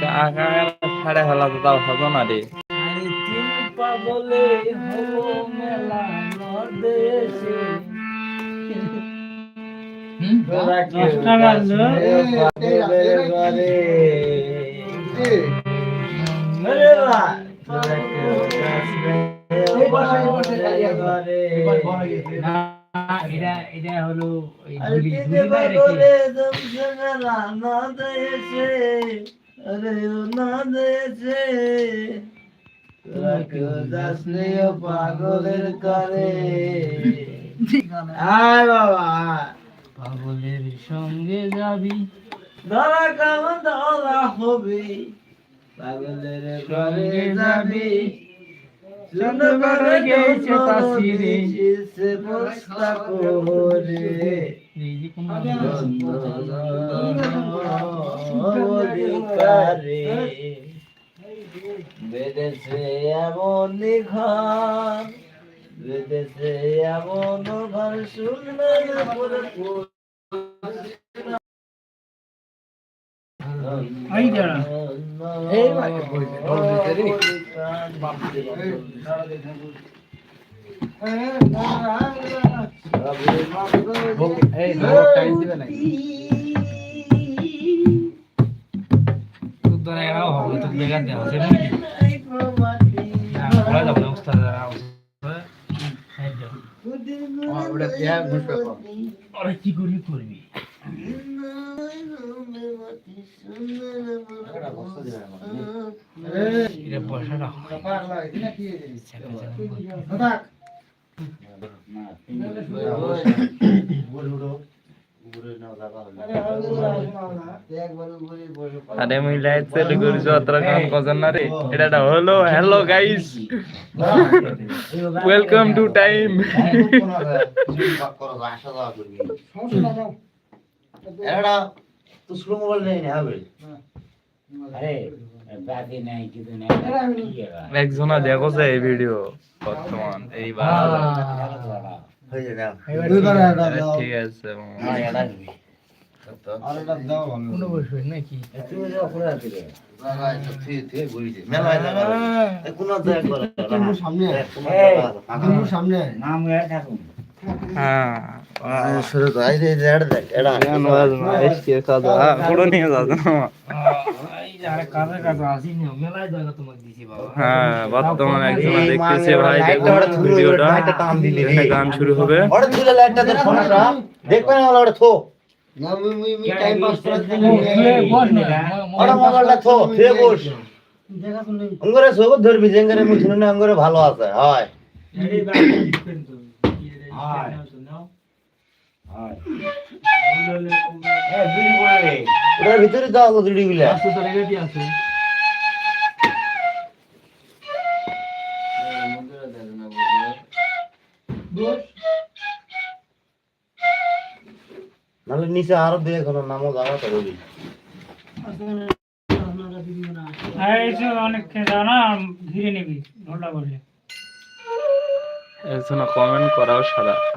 পা ছাড়ে ফেলা তো তাও হতো না রে পাগলে হলো মেলা নদেশে এটা এটা হলো পাগলের করে আয় বাবা পাগলের সঙ্গে যাবি। ধরা কাম ধরা হবে? পাগলের করে যাবি। সুন্দর গেছে তাসিরে। সে বস্তা করে বেদেশে এমন ঘর বেদেশে এমন ঘর শুনবেন ওরা কি করবি করবি এটা পয়সাটা হয় আরে মুই লাইট সেট করিস অতটা কাম কজন না রে? এটা হলো, hello guys welcome to time mobile নেই না একজনা দেখো যে এই ভিডিও বর্তমান এই ঠিক আছে কোনো বসবে নাকি তুমি যাও করে রাখি রে ঠিক ঠিক বুঝিছে মেলা মেলা কোন দেখ করে সামনে সামনে নাম এটা হ্যাঁ শুরু তো এই যে এটা দেখ এটা পুরো নিয়ে যাচ্ছে না এই যে দিছি বাবা হ্যাঁ। বর্তমানে একজন এই দেখতেছে মানে ভাই লাইটটা ওটা দেখুন ধুলো, ভিডিওটা লাইটটা টান দিলি রে। এখানে গান শুরু হবে ওটা তুলে লাইটটা দে ফোনটা দেখবে না ওটা থো ওটা মোবাইলটা থো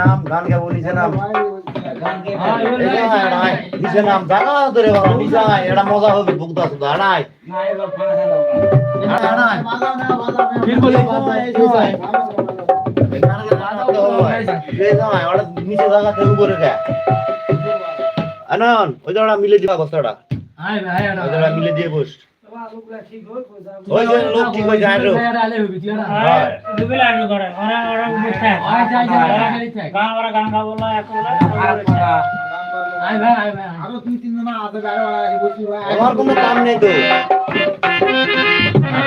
নাম গান গাবো নিচে নাম নিচে নাম জাগা ধরে বাবা নিচে আয়, এটা মজা হবে বুক দাস দাঁড়ায় মিলে দিবা বস্তাটা মিলে দিয়ে হয়ে হ্যাঁ। ভাই আমার কোনো কাম নেই তো